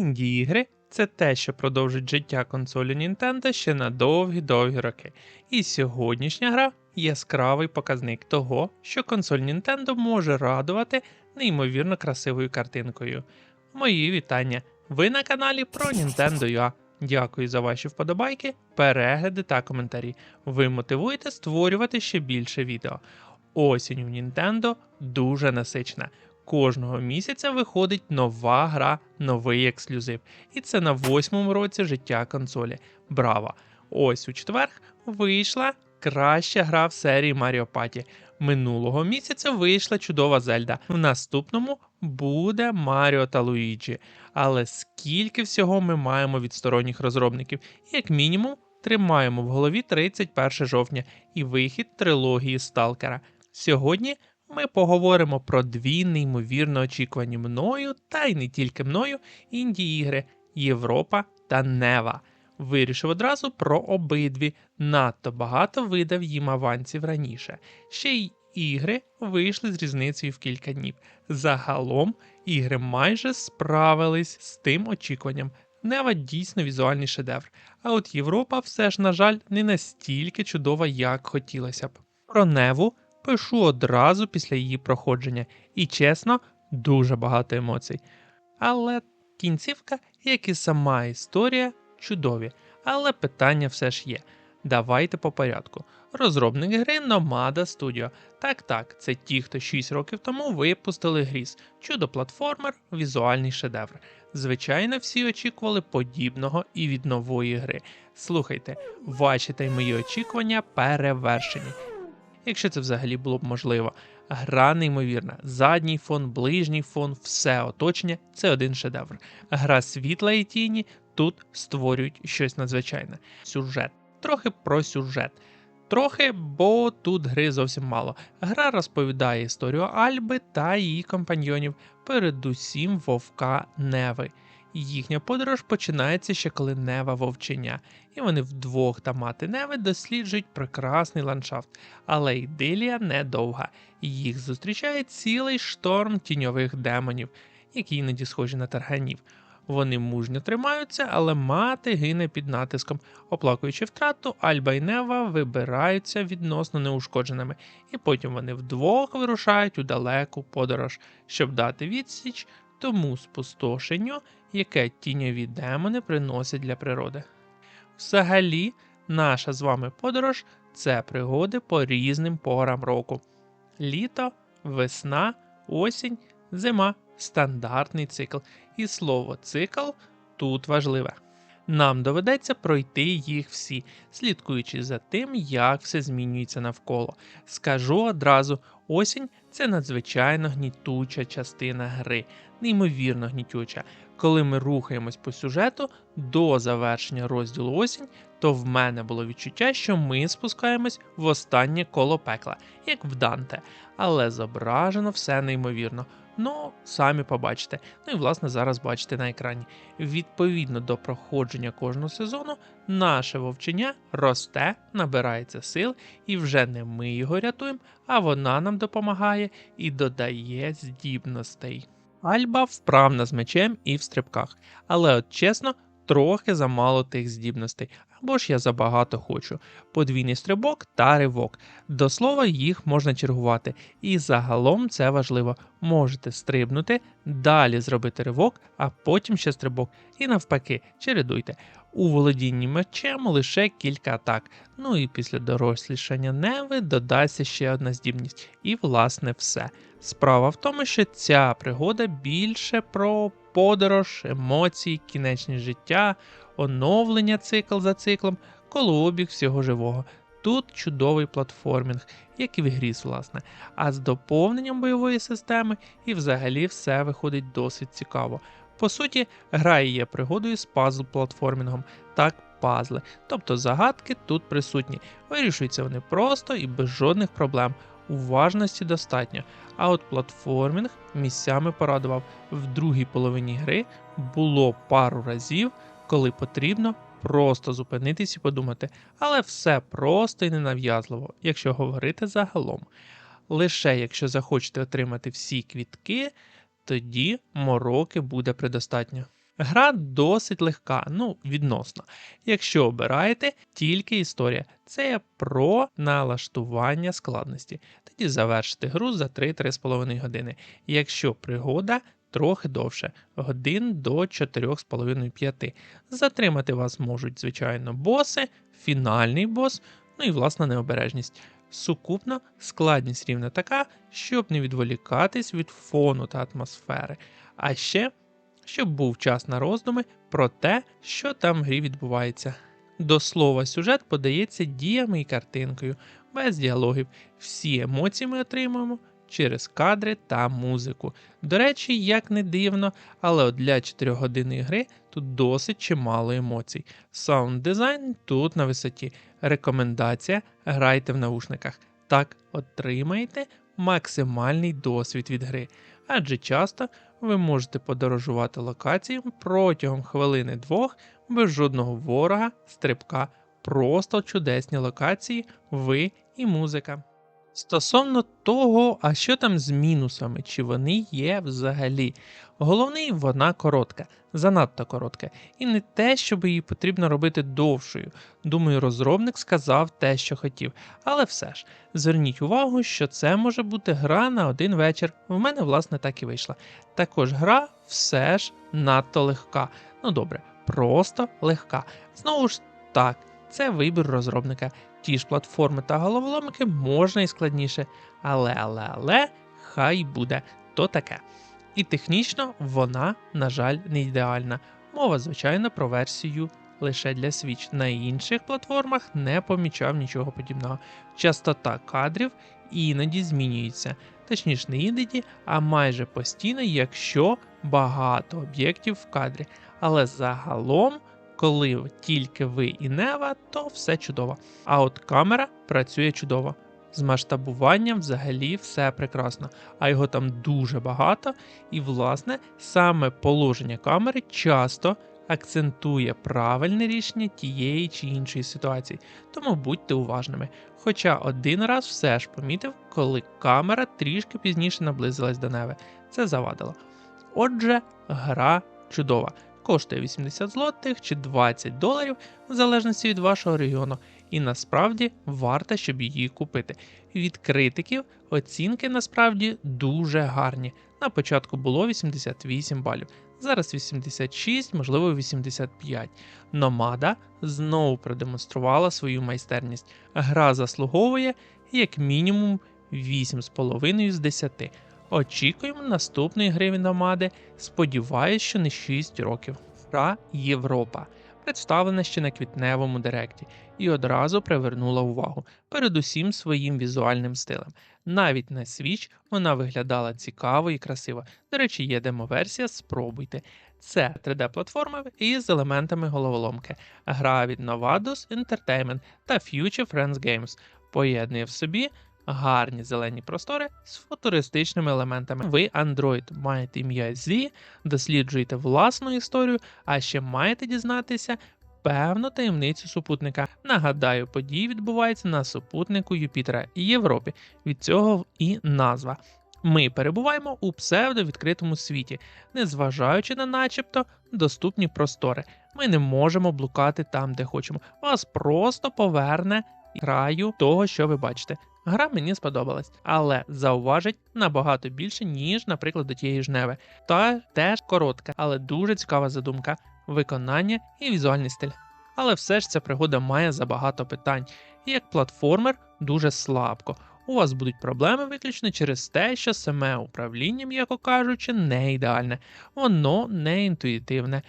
Інді ігри це те, що продовжить життя консолі Nintendo ще на довгі-довгі роки. І сьогоднішня гра яскравий показник того, що консоль Nintendo може радувати неймовірно красивою картинкою. Мої вітання! Ви на каналі про Nintendo UA. Дякую за ваші вподобайки, перегляди та коментарі. Ви мотивуєте створювати ще більше відео. Осінь в Nintendo дуже насична. Кожного місяця виходить нова гра, новий ексклюзив. І це на восьмому році життя консолі. Браво! Ось у четвер вийшла краща гра в серії Mario Party. Минулого місяця вийшла чудова Зельда. В наступному буде Маріо та Луїджі. Але скільки всього ми маємо від сторонніх розробників? Як мінімум, тримаємо в голові 31 жовтня і вихід трилогії Сталкера. Сьогодні ми поговоримо про дві неймовірно очікувані мною, та й не тільки мною, інді-ігри Європа та Нева. Вирішив одразу про обидві. Надто багато видав їм авансів раніше. Ще й ігри вийшли з різницею в кілька днів. Загалом ігри майже справились з тим очікуванням. Нева дійсно візуальний шедевр, а от Європа все ж, на жаль, не настільки чудова, як хотілося б. Про Неву пишу одразу після її проходження, і чесно, дуже багато емоцій. Але кінцівка, як і сама історія, чудові. Але питання все ж є. Давайте по порядку. Розробник гри Nomada Studio. Так так, це ті, хто 6 років тому випустили Гріз, чудо-платформер, візуальний шедевр. Звичайно, всі очікували подібного і від нової гри. Слухайте, ваші та й мої очікування перевершені. Якщо це взагалі було б можливо. Гра неймовірна, задній фон, ближній фон, все оточення це один шедевр. Гра світла і тіні тут створюють щось надзвичайне. Сюжет. Трохи про сюжет. Трохи, бо тут гри зовсім мало. Гра розповідає історію Альби та її компаньйонів, передусім вовка Неви. Їхня подорож починається ще коли Нева вовчення, і вони вдвох та мати Неви досліджують прекрасний ландшафт, але ідилія недовга. Їх зустрічає цілий шторм тіньових демонів, які іноді схожі на тарганів. Вони мужньо тримаються, але мати гине під натиском. Оплакуючи втрату, Альба і Нева вибираються відносно неушкодженими, і потім вони вдвох вирушають у далеку подорож, щоб дати відсіч тому спустошенню, яке тіньові демони приносять для природи. Взагалі, наша з вами подорож це пригоди по різним порам року: літо, весна, осінь, зима стандартний цикл. І слово цикл тут важливе. Нам доведеться пройти їх всі, слідкуючи за тим, як все змінюється навколо. Скажу одразу: осінь це надзвичайно гнітуча частина гри, неймовірно гнітюча. Коли ми рухаємось по сюжету до завершення розділу осінь, то в мене було відчуття, що ми спускаємось в останнє коло пекла, як в Данте, але зображено все неймовірно. Ну, самі побачите. Ну і власне зараз бачите на екрані. Відповідно до проходження кожного сезону, наше вовчення росте, набирається сил, і вже не ми його рятуємо, а вона нам допомагає і додає здібностей. Альба вправна з мечем і в стрибках, але от чесно, трохи замало тих здібностей, або ж я забагато хочу. Подвійний стрибок та ривок. До слова, їх можна чергувати, і загалом це важливо. Можете стрибнути, далі зробити ривок, а потім ще стрибок. І навпаки, чередуйте. У володінні мечем лише кілька атак. Ну і після дорослішання неви додасться ще одна здібність. І, власне, все. Справа в тому, що ця пригода більше про подорож, емоції, кінечність життя, оновлення цикл за циклом, колообіг всього живого. Тут чудовий платформінг, як і в Гріс, власне, а з доповненням бойової системи і взагалі все виходить досить цікаво. По суті, гра є пригодою з пазл платформінгом, так пазли, тобто загадки тут присутні. Вирішуються вони просто і без жодних проблем. Уважності достатньо, а от платформінг місцями порадував. В другій половині гри було пару разів, коли потрібно просто зупинитись і подумати, але все просто і ненав'язливо, якщо говорити загалом. Лише якщо захочете отримати всі квітки, тоді мороки буде предостатньо. Гра досить легка, ну, відносно. Якщо обираєте тільки історія, це про налаштування складності. Тоді завершити гру за 3-3,5 години. Якщо пригода трохи довше, годин до 4,5-5. Затримати вас можуть, звичайно, боси, фінальний бос, ну і власна необережність. Сукупно складність рівна така, щоб не відволікатись від фону та атмосфери. А ще щоб був час на роздуми про те, що там в грі відбувається. До слова, сюжет подається діями і картинкою, без діалогів. Всі емоції ми отримуємо через кадри та музику. До речі, як не дивно, але для 4-годинної гри тут досить чимало емоцій. Саунд дизайн тут на висоті. Рекомендація: грайте в наушниках. Так отримаєте максимальний досвід від гри, адже часто ви можете подорожувати локаціями протягом хвилини-двох без жодного ворога, стрибка, просто чудесні локації, ви і музика. Стосовно того, а що там з мінусами, чи вони є взагалі. Головний, вона коротка, занадто коротка, і не те, щоб її потрібно робити довшою. Думаю, розробник сказав те, що хотів. Але все ж, зверніть увагу, що це може бути гра на один вечір. В мене, власне, так і вийшла. Також гра все ж надто легка. Ну добре, просто легка. Знову ж так, це вибір розробника. Ті ж платформи та головоломки можна і складніше, але, але, але, хай буде то таке. І технічно вона, на жаль, не ідеальна. Мова, звичайно, про версію лише для Switch. На інших платформах не помічав нічого подібного. Частота кадрів іноді змінюється, точніше, не іноді, а майже постійно, якщо багато об'єктів в кадрі. Але загалом коли тільки ви і нева, то все чудово. А от камера працює чудово. З масштабуванням взагалі все прекрасно, а його там дуже багато, і, власне, саме положення камери часто акцентує правильне рішення тієї чи іншої ситуації, тому будьте уважними. Хоча один раз все ж помітив, коли камера трішки пізніше наблизилась до неви. Це завадило. Отже, гра чудова коштує 80 злотих чи 20 доларів, в залежності від вашого регіону, і насправді варта, щоб її купити. Від критиків оцінки насправді дуже гарні. На початку було 88 балів, зараз 86, можливо 85. Номада знову продемонструвала свою майстерність. Гра заслуговує як мінімум 8,5 з 10. Очікуємо наступної гри від Номади. Сподіваюсь, що не 6 років. Гра Європа представлена ще на квітневому директі і одразу привернула увагу, передусім своїм візуальним стилем. Навіть на Switch вона виглядала цікаво і красиво. До речі, є демоверсія, спробуйте. Це 3D-платформа із елементами головоломки. Гра від Novados Entertainment та Future Friends Games поєднує в собі гарні зелені простори з футуристичними елементами. Ви, Android, маєте ім'я Z, досліджуєте власну історію, а ще маєте дізнатися. Певну таємницю супутника. Нагадаю, події відбуваються на супутнику Юпітера і Європі. Від цього і назва. Ми перебуваємо у псевдовідкритому світі, незважаючи на начебто доступні простори. Ми не можемо блукати там, де хочемо. Вас просто поверне краю того, що ви бачите. Гра мені сподобалась, але зауважить набагато більше, ніж, наприклад, до тієї жневи. Та теж коротка, але дуже цікава задумка, виконання і візуальний стиль. Але все ж ця пригода має забагато питань, і як платформер дуже слабко. У вас будуть проблеми виключно через те, що саме управління, м'яко кажучи, не ідеальне, воно не інтуїтивне.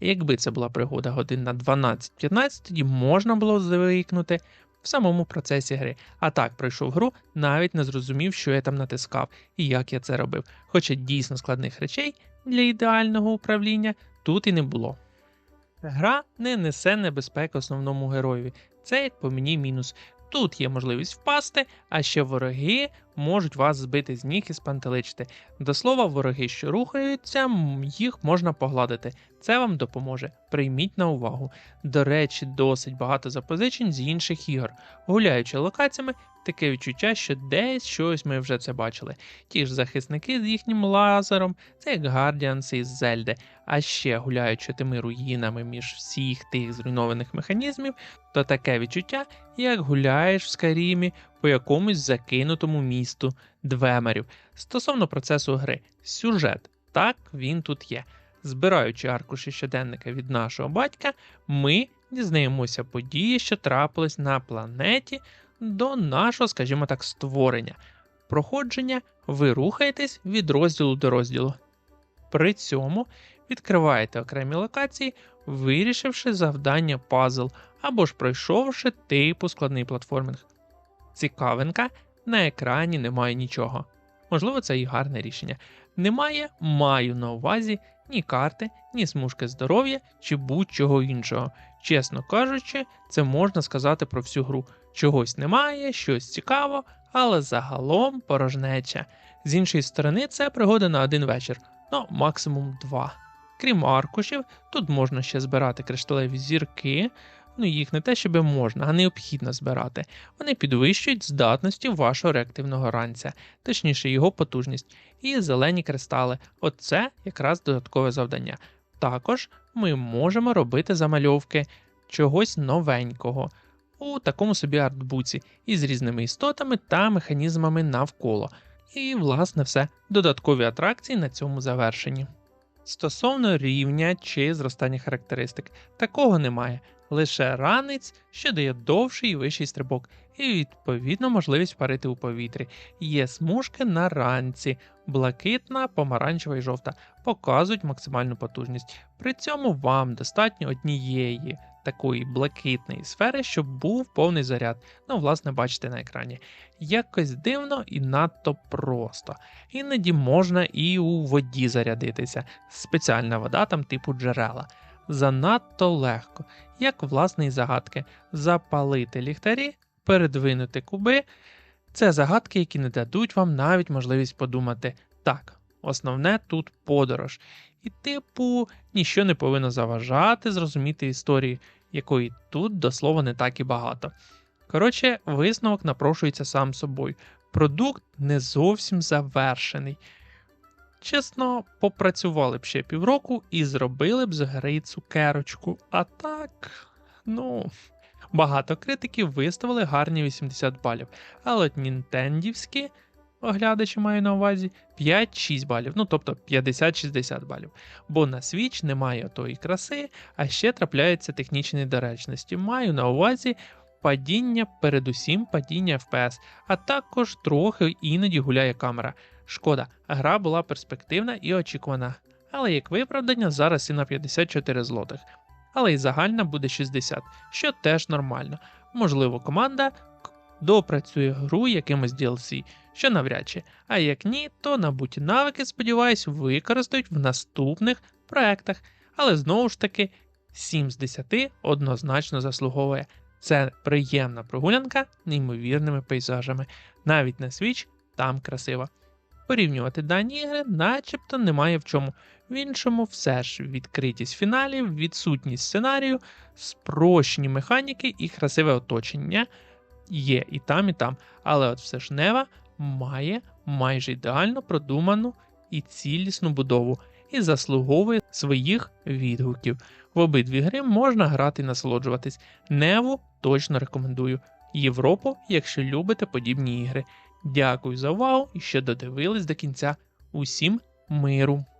Якби це була пригода годин на 12-15, тоді можна було звикнути в самому процесі гри. А так пройшов гру, навіть не зрозумів, що я там натискав і як я це робив. Хоча дійсно складних речей для ідеального управління тут і не було. Гра не несе небезпеки основному героєві. Це, як по мені, мінус. Тут є можливість впасти, а ще вороги можуть вас збити з ніг і спантеличити. До слова, вороги, що рухаються, їх можна погладити. Це вам допоможе. Прийміть на увагу. До речі, досить багато запозичень з інших ігор. Гуляючи локаціями, таке відчуття, що десь щось ми вже це бачили. Ті ж захисники з їхнім лазером, це як Гардіанси із Зельди. А ще гуляючи тими руїнами між всіх тих зруйнованих механізмів, то таке відчуття, як гуляєш в Скарімі по якомусь закинутому місту Двемерів. Стосовно процесу гри, сюжет, так він тут є. Збираючи аркуші щоденника від нашого батька, ми дізнаємося події, що трапились на планеті до нашого, скажімо так, створення. Проходження ви рухаєтесь від розділу до розділу. При цьому відкриваєте окремі локації, вирішивши завдання пазл або ж пройшовши типу складний платформінг. Цікавинка, на екрані немає нічого. Можливо, це і гарне рішення. Немає, маю на увазі ні карти, ні смужки здоров'я чи будь-чого іншого. Чесно кажучи, це можна сказати про всю гру. Чогось немає, щось цікаво, але загалом порожнеча. З іншої сторони, це пригода на один вечір, ну максимум два. Крім аркушів, тут можна ще збирати кришталеві зірки. Ну, їх не те, щоб можна, а необхідно збирати. Вони підвищують здатності вашого реактивного ранця, точніше його потужність, і зелені кристали. Оце якраз додаткове завдання. Також ми можемо робити замальовки чогось новенького у такому собі артбуці із різними істотами та механізмами навколо. І, власне, все. Додаткові атракції на цьому завершенні. Стосовно рівня чи зростання характеристик, такого немає. Лише ранець, що дає довший і вищий стрибок, і відповідно можливість парити у повітрі. Є смужки на ранці, блакитна, помаранчева і жовта, показують максимальну потужність. При цьому вам достатньо однієї такої блакитної сфери, щоб був повний заряд. Ну, власне, бачите на екрані. Якось дивно і надто просто. Іноді можна і у воді зарядитися. Спеціальна вода там типу джерела. Занадто легко, як власне і загадки, запалити ліхтарі, передвинути куби. Це загадки, які не дадуть вам навіть можливість подумати так, основне тут подорож. І, типу, ніщо не повинно заважати зрозуміти історії, якої тут до слова не так і багато. Коротше, висновок напрошується сам собою. Продукт не зовсім завершений. Чесно, попрацювали б ще півроку і зробили б з гри цукерочку. А так, ну. Багато критиків виставили гарні 80 балів, але от нінтендівські оглядачі маю на увазі 5-6 балів, ну тобто 50-60 балів. Бо на Switch немає тої краси, а ще трапляються технічні недоречності. Маю на увазі падіння, передусім падіння FPS, а також трохи іноді гуляє камера. Шкода, гра була перспективна і очікувана. Але як виправдання, зараз і на 54 злотих. Але й загальна буде 60, що теж нормально. Можливо, команда допрацює гру якимось DLC, що навряд чи. А як ні, то набуті навики, сподіваюсь, використають в наступних проектах. Але знову ж таки, 7 з 10 однозначно заслуговує. Це приємна прогулянка неймовірними пейзажами. Навіть на Switch там красиво. Порівнювати дані ігри начебто немає в чому. В іншому все ж відкритість фіналів, відсутність сценарію, спрощені механіки і красиве оточення є і там, і там. Але от все ж Нева має майже ідеально продуману і цілісну будову і заслуговує своїх відгуків. В обидві гри можна грати і насолоджуватись. Неву точно рекомендую. Європу, якщо любите подібні ігри. Дякую за увагу і що додивились до кінця. Усім миру!